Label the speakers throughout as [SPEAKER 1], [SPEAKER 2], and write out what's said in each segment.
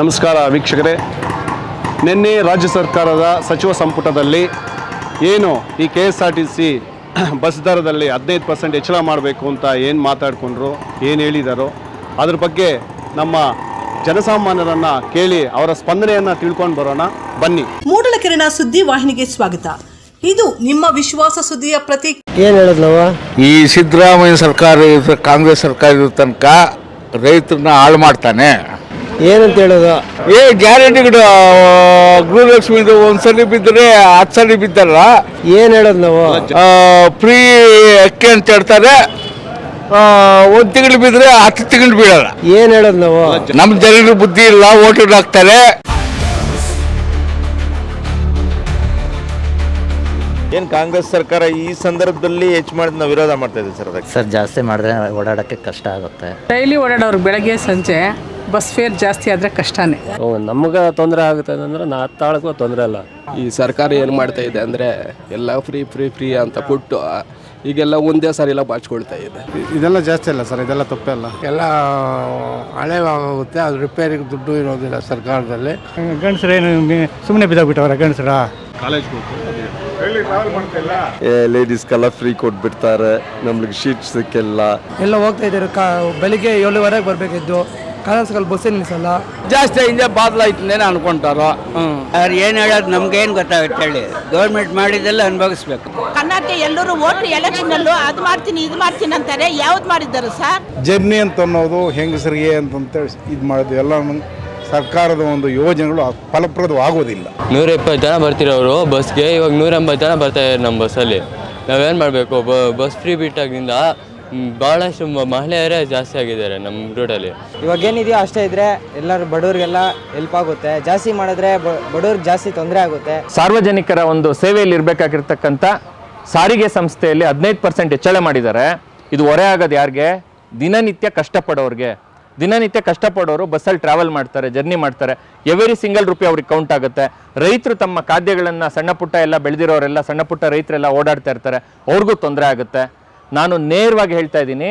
[SPEAKER 1] ನಮಸ್ಕಾರ ವೀಕ್ಷಕರೇ. ನಿನ್ನೆ ರಾಜ್ಯ ಸರ್ಕಾರದ ಸಚಿವ ಸಂಪುಟದಲ್ಲಿ ಏನು ಈ K S R T C bus ದರದಲ್ಲಿ ಹದಿನೈದು ಪರ್ಸೆಂಟ್ ಹೆಚ್ಚಳ ಮಾಡಬೇಕು ಅಂತ ಏನು ಮಾತಾಡಿಕೊಂಡ್ರು ಏನು ಹೇಳಿದಾರೋ ಅದ್ರ ಬಗ್ಗೆ ನಮ್ಮ ಜನಸಾಮಾನ್ಯರನ್ನ ಕೇಳಿ ಅವರ ಸ್ಪಂದನೆಯನ್ನ ತಿಳ್ಕೊಂಡು ಬರೋಣ. ಬನ್ನಿ.
[SPEAKER 2] ಮೂಡಲಕೆರೆನ ಸುದ್ದಿ ವಾಹಿನಿಗೆ ಸ್ವಾಗತ. ಇದು ನಿಮ್ಮ ವಿಶ್ವಾಸ ಸುದ್ದಿಯ ಪ್ರತಿ
[SPEAKER 3] ಏನು ಹೇಳಿದ್ಲವ
[SPEAKER 4] ಈ ಸಿದ್ದರಾಮಯ್ಯ ಸರ್ಕಾರ ಕಾಂಗ್ರೆಸ್ ಸರ್ಕಾರ ಇರೋ ತನಕ ರೈತರನ್ನ ಹಾಳು ಮಾಡ್ತಾನೆ.
[SPEAKER 3] ಏನಂತ ಹೇಳೋದು?
[SPEAKER 4] ಏ ಗ್ಯಾರಂಟಿ ಗ್ಯಾರಂಟಿಗಳು ಒಂದ್ ಸಲ ಬಿದ್ದರೆ ಹತ್ತು ಸಲ ಬಿದ್ದಲ್ಲ?
[SPEAKER 3] ಏನು ಹೇಳೋದು ನಾವು?
[SPEAKER 4] ಫ್ರೀ ಅಕ್ಕಿ ಅಂತ ಹೇಳ್ತಾರೆ. ಒಂದ್ ತಿಂಗಳು ಬಿದ್ದರೆ ಹತ್ತು ತಿಂಗಳು ಬೀಳಲ್ಲ.
[SPEAKER 3] ಏನು ಹೇಳೋದು ನಾವು?
[SPEAKER 4] ನಮ್ಮ ಜನರಿಗೆ ಬುದ್ಧಿ ಇಲ್ಲ ಓಟು ಹಾಕ್ತಾರೆ
[SPEAKER 5] ಏನು ಕಾಂಗ್ರೆಸ್ ಸರ್ಕಾರ ಈ ಸಂದರ್ಭದಲ್ಲಿ ಹೆಚ್ಚು ಮಾಡಿದ ನಾವು ವಿರೋಧ ಮಾಡ್ತಾ ಇದ್ದೀವಿ ಸರ್ ಅದಕ್ಕೆ?
[SPEAKER 6] ಸರ್ ಜಾಸ್ತಿ ಮಾಡಿದ್ರೆ ಓಡಾಡೋಕ್ಕೆ ಕಷ್ಟ ಆಗುತ್ತೆ.
[SPEAKER 7] ಡೈಲಿ ಓಡಾಡೋರು ಬೆಳಗ್ಗೆ ಸಂಜೆ ಬಸ್ ಫೇರ್ ಜಾಸ್ತಿ ಆದರೆ ಕಷ್ಟನೇ.
[SPEAKER 8] ನಮಗೆ ತೊಂದರೆ ಆಗುತ್ತೆ ಅಂದ್ರೆ ನಾ ಹತ್ತಾಳಕ್ಕೂ ತೊಂದರೆ ಅಲ್ಲ. ಈ ಸರ್ಕಾರ ಏನು ಮಾಡ್ತಾ ಇದೆ ಅಂದರೆ ಎಲ್ಲ ಫ್ರೀ ಫ್ರೀ ಫ್ರೀ ಅಂತ ಕೊಟ್ಟು ಈಗೆಲ್ಲ ಒಂದೇ ಸಾರಿ ಎಲ್ಲ ಬಾಚ್ಕೊಳ್ತಾ ಇದೆ.
[SPEAKER 1] ಇದೆಲ್ಲ ಜಾಸ್ತಿ ಅಲ್ಲ ಸರ್ ಇದೆಲ್ಲ ತಪ್ಪೇ ಅಲ್ಲ.
[SPEAKER 9] ಎಲ್ಲ ಹಳೆ ಆಗುತ್ತೆ ಅದು ರಿಪೇರಿಗೆ ದುಡ್ಡು ಇರೋದಿಲ್ಲ ಸರ್ಕಾರದಲ್ಲಿ.
[SPEAKER 3] ಗಂಡಸರೇನು ಸುಮ್ಮನೆ ಬಿದ್ದಾಗ್ಬಿಟ್ಟವ್ರ ಗಂಡಸರ?
[SPEAKER 5] ಲೇಡೀಸ್ಗೆಲ್ಲ ಫ್ರೀ ಕೊಟ್ಬಿಡ್ತಾರೆ ನಮ್ಗೆ ಶೀಟ್ ಸಿಕ್ಕಿಲ್ಲ.
[SPEAKER 9] ಎಲ್ಲ ಹೋಗ್ತಾ ಇದ್ದಾರೆ ಕಾ ಬೆಳಿಗ್ಗೆ ಏಳುವರೆಗೆ ಬರಬೇಕಿದ್ದು ಕಾಲೇಜ್ಗಳು ಬಸ್ಸೇ ನಿಲ್ಲಿಸಲ್ಲ
[SPEAKER 4] ಜಾಸ್ತಿ ಹಿಂದೆ ಬಾದ್ಲಾಯ್ತು ಅನ್ಕೊಂತಾರೋ
[SPEAKER 10] ಅವ್ರು ಏನು ಹೇಳೋದು ನಮ್ಗೇನು ಗೊತ್ತಾಗುತ್ತೆ ಹೇಳಿ. ಗೌರ್ಮೆಂಟ್ ಮಾಡಿದ್ದೆಲ್ಲ ಅನುಭವಿಸ್ಬೇಕು.
[SPEAKER 11] ಕರ್ನಾಟಕ ಎಲ್ಲರೂ ಓಟ್ ಎಲೆಕ್ಷನಲ್ಲೂ ಅದು ಮಾಡ್ತೀನಿ ಇದು ಮಾಡ್ತೀನಿ ಅಂತಾರೆ. ಯಾವ್ದು ಮಾಡಿದ್ದಾರೆ ಸರ್?
[SPEAKER 9] ಜರ್ನಿ ಅಂತ ಅನ್ನೋದು ಹೆಂಗಸರಿಗೆ ಅಂತಂತೇಳಿ ಇದು ಮಾಡೋದು ಎಲ್ಲ ಸರ್ಕಾರದ ಒಂದು ಯೋಜನೆಗಳು ಫಲಪ್ರದವಾಗೋದಿಲ್ಲ.
[SPEAKER 8] ನೂರ ಇಪ್ಪತ್ತು ಜನ ಬರ್ತಿರೋರು ಬಸ್ಗೆ ಇವಾಗ ನೂರ ಎಂಬತ್ತು ಜನ ಬರ್ತಾ ಇದ್ದಾರೆ ನಮ್ಮ ಬಸ್ಸಲ್ಲಿ. ನಾವೇನು ಮಾಡಬೇಕು? ಬಸ್ ಫ್ರೀ ಬಿಟ್ಟಾಗಿಂದ ಭಾಳಷ್ಟು ಮಹಿಳೆಯರೇ ಜಾಸ್ತಿ ಆಗಿದ್ದಾರೆ ನಮ್ಮ ರೂಟಲ್ಲಿ
[SPEAKER 3] ಇವಾಗ ಏನಿದೆಯೋ ಅಷ್ಟೇ ಇದ್ರೆ ಎಲ್ಲರೂ ಬಡವ್ರಿಗೆಲ್ಲ ಹೆಲ್ಪ್ ಆಗುತ್ತೆ. ಜಾಸ್ತಿ ಮಾಡಿದ್ರೆ ಬಡವ್ರಿಗೆ ಜಾಸ್ತಿ ತೊಂದರೆ ಆಗುತ್ತೆ.
[SPEAKER 12] ಸಾರ್ವಜನಿಕರ ಒಂದು ಸೇವೆಯಲ್ಲಿ ಇರಬೇಕಾಗಿರ್ತಕ್ಕಂಥ ಸಾರಿಗೆ ಸಂಸ್ಥೆಯಲ್ಲಿ ಹದಿನೈದು ಪರ್ಸೆಂಟ್ ಹೆಚ್ಚಳ ಮಾಡಿದ್ದಾರೆ. ಇದು ಹೊರೆ ಆಗೋದು ಯಾರಿಗೆ? ದಿನನಿತ್ಯ ಕಷ್ಟಪಡೋರಿಗೆ. ದಿನನಿತ್ಯ ಕಷ್ಟಪಡೋರು ಬಸ್ಸಲ್ಲಿ ಟ್ರಾವೆಲ್ ಮಾಡ್ತಾರೆ ಜರ್ನಿ ಮಾಡ್ತಾರೆ. ಎವರಿ ಸಿಂಗಲ್ ರುಪಿ ಅವ್ರಿಗೆ ಕೌಂಟ್ ಆಗುತ್ತೆ. ರೈತರು ತಮ್ಮ ಖಾದ್ಯಗಳನ್ನು ಸಣ್ಣ ಪುಟ್ಟ ಎಲ್ಲ ಬೆಳೆದಿರೋರೆಲ್ಲ ಸಣ್ಣ ಪುಟ್ಟ ರೈತರೆಲ್ಲ ಓಡಾಡ್ತಾ ಇರ್ತಾರೆ. ಅವ್ರಿಗೂ ತೊಂದರೆ ಆಗುತ್ತೆ. ನಾನು ನೇರವಾಗಿ ಹೇಳ್ತಾ ಇದ್ದೀನಿ,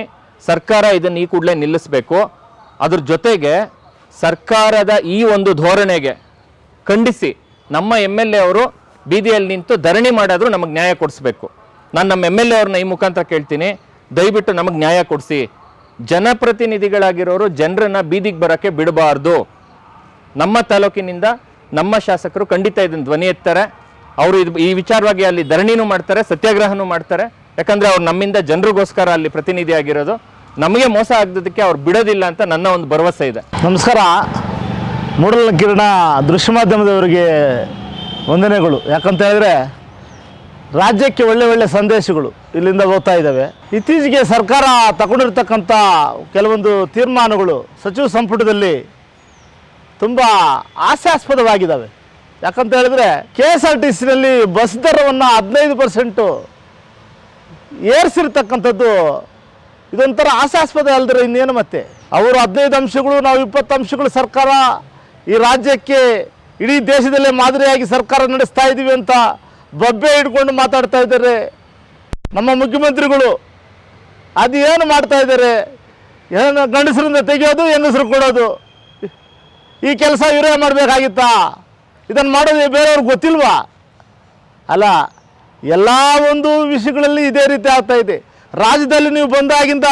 [SPEAKER 12] ಸರ್ಕಾರ ಇದನ್ನು ಈ ಕೂಡಲೇ ನಿಲ್ಲಿಸಬೇಕು. ಅದ್ರ ಜೊತೆಗೆ ಸರ್ಕಾರದ ಈ ಒಂದು ಧೋರಣೆಗೆ ಖಂಡಿಸಿ ನಮ್ಮ ಎಂ ಎಲ್ ಎ ಅವರು ಬೀದಿಯಲ್ಲಿ ನಿಂತು ಧರಣಿ ಮಾಡಾದರೂ ನಮಗೆ ನ್ಯಾಯ ಕೊಡಿಸ್ಬೇಕು. ನಾನು ನಮ್ಮ ಎಂ ಎಲ್ ಎ ಅವ್ರನ್ನ ಈ ಮುಖಾಂತರ ಕೇಳ್ತೀನಿ, ದಯವಿಟ್ಟು ನಮಗೆ ನ್ಯಾಯ ಕೊಡಿಸಿ. ಜನಪ್ರತಿನಿಧಿಗಳಾಗಿರೋರು ಜನರನ್ನು ಬೀದಿಗೆ ಬರೋಕ್ಕೆ ಬಿಡಬಾರ್ದು. ನಮ್ಮ ತಾಲೂಕಿನಿಂದ ನಮ್ಮ ಶಾಸಕರು ಖಂಡಿತ ಇದನ್ನು ಧ್ವನಿ ಎತ್ತಾರೆ. ಅವರು ಇದು ಈ ವಿಚಾರವಾಗಿ ಅಲ್ಲಿ ಧರಣಿನೂ ಮಾಡ್ತಾರೆ, ಸತ್ಯಾಗ್ರಹನೂ ಮಾಡ್ತಾರೆ. ಯಾಕಂದ್ರೆ ಅವ್ರು ನಮ್ಮಿಂದ ಜನರಿಗೋಸ್ಕರ ಅಲ್ಲಿ ಪ್ರತಿನಿಧಿ ಆಗಿರೋದು. ನಮಗೆ ಮೋಸ ಆಗದಕ್ಕೆ ಅವ್ರು ಬಿಡೋದಿಲ್ಲ ಅಂತ ನನ್ನ ಒಂದು ಭರವಸೆ ಇದೆ.
[SPEAKER 3] ನಮಸ್ಕಾರ. ಮೂಡಲ ಕಿರಣ ದೃಶ್ಯ ಮಾಧ್ಯಮದವರಿಗೆ ವಂದನೆಗಳು. ಯಾಕಂತ ಹೇಳಿದ್ರೆ, ರಾಜ್ಯಕ್ಕೆ ಒಳ್ಳೆ ಒಳ್ಳೆ ಸಂದೇಶಗಳು ಇಲ್ಲಿಂದ ಹೋಗ್ತಾ ಇದ್ದಾವೆ. ಇತ್ತೀಚೆಗೆ ಸರ್ಕಾರ ತಗೊಂಡಿರ್ತಕ್ಕಂಥ ಕೆಲವೊಂದು ತೀರ್ಮಾನಗಳು ಸಚಿವ ಸಂಪುಟದಲ್ಲಿ ತುಂಬ ಹಾಸ್ಯಾಸ್ಪದವಾಗಿದ್ದಾವೆ. ಯಾಕಂತ ಹೇಳಿದ್ರೆ ಕೆ ಎಸ್ ಆರ್ ಟಿ ಸಿನಲ್ಲಿ ಬಸ್ ದರವನ್ನು ಹದಿನೈದು ಪರ್ಸೆಂಟು ಏರಿಸಿರ್ತಕ್ಕಂಥದ್ದು ಇದೊಂಥರ ಆಶಾಸ್ಪದ ಅಲ್ದ್ರೆ ಇನ್ನೇನು ಮತ್ತೆ? ಅವರು ಹದಿನೈದು ಅಂಶಗಳು, ನಾವು ಇಪ್ಪತ್ತು ಅಂಶಗಳು ಸರ್ಕಾರ ಈ ರಾಜ್ಯಕ್ಕೆ ಇಡೀ ದೇಶದಲ್ಲೇ ಮಾದರಿಯಾಗಿ ಸರ್ಕಾರ ನಡೆಸ್ತಾ ಇದ್ದೀವಿ ಅಂತ ಬಬ್ಬೆ ಹಿಡ್ಕೊಂಡು ಮಾತಾಡ್ತಾ ಇದ್ದಾರೆ. ನಮ್ಮ ಮುಖ್ಯಮಂತ್ರಿಗಳು ಅದು ಏನು ಮಾಡ್ತಾ ಇದ್ದಾರೆ? ಏನು ಗಂಡಸರಿಂದ ತೆಗೆಯೋದು ಹೆಂಗಸರು ಕೊಡೋದು? ಈ ಕೆಲಸ ಇವರೇ ಮಾಡಬೇಕಾಗಿತ್ತಾ? ಇದನ್ನು ಮಾಡೋದು ಬೇರೆಯವ್ರಿಗೆ ಗೊತ್ತಿಲ್ವಾ? ಅಲ್ಲ ಎಲ್ಲ ಒಂದು ವಿಷಯಗಳಲ್ಲಿ ಇದೇ ರೀತಿ ಆಗ್ತಾ ಇದೆ. ರಾಜ್ಯದಲ್ಲಿ ನೀವು ಬಂದಾಗಿಂದ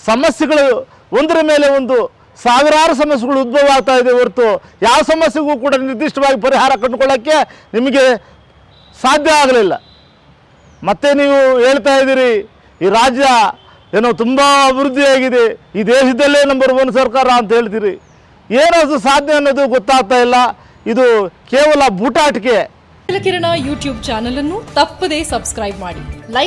[SPEAKER 3] ಸಮಸ್ಯೆಗಳು ಒಂದರ ಮೇಲೆ ಒಂದು ಸಾವಿರಾರು ಸಮಸ್ಯೆಗಳು ಉದ್ಭವ ಆಗ್ತಾ ಇದೆ ಹೊರತು ಯಾವ ಸಮಸ್ಯೆಗೂ ಕೂಡ ನಿರ್ದಿಷ್ಟವಾಗಿ ಪರಿಹಾರ ಕಂಡುಕೊಳ್ಳೋಕ್ಕೆ ನಿಮಗೆ ಸಾಧ್ಯ ಆಗಲಿಲ್ಲ. ಮತ್ತೆ ನೀವು ಹೇಳ್ತಾ ಇದ್ದೀರಿ, ಈ ರಾಜ್ಯ ಏನೋ ತುಂಬ ಅಭಿವೃದ್ಧಿಯಾಗಿದೆ, ಈ ದೇಶದಲ್ಲೇ ನಂಬರ್ ಒನ್ ಸರ್ಕಾರ ಅಂತ ಹೇಳ್ತೀರಿ. ಏನದು ಸಾಧ್ಯ ಅನ್ನೋದು ಗೊತ್ತಾಗ್ತಾ ಇಲ್ಲ. ಇದು ಕೇವಲ ಬೂಟಾಟಿಕೆ.
[SPEAKER 2] ಮೂಡಲಕೆರೆನ ಯೂಟ್ಯೂಬ್ ಚಾನಲ್ ಅನ್ನು ತಪ್ಪದೇ ಸಬ್ಸ್ಕ್ರೈಬ್ ಮಾಡಿ. ಲೈಕ್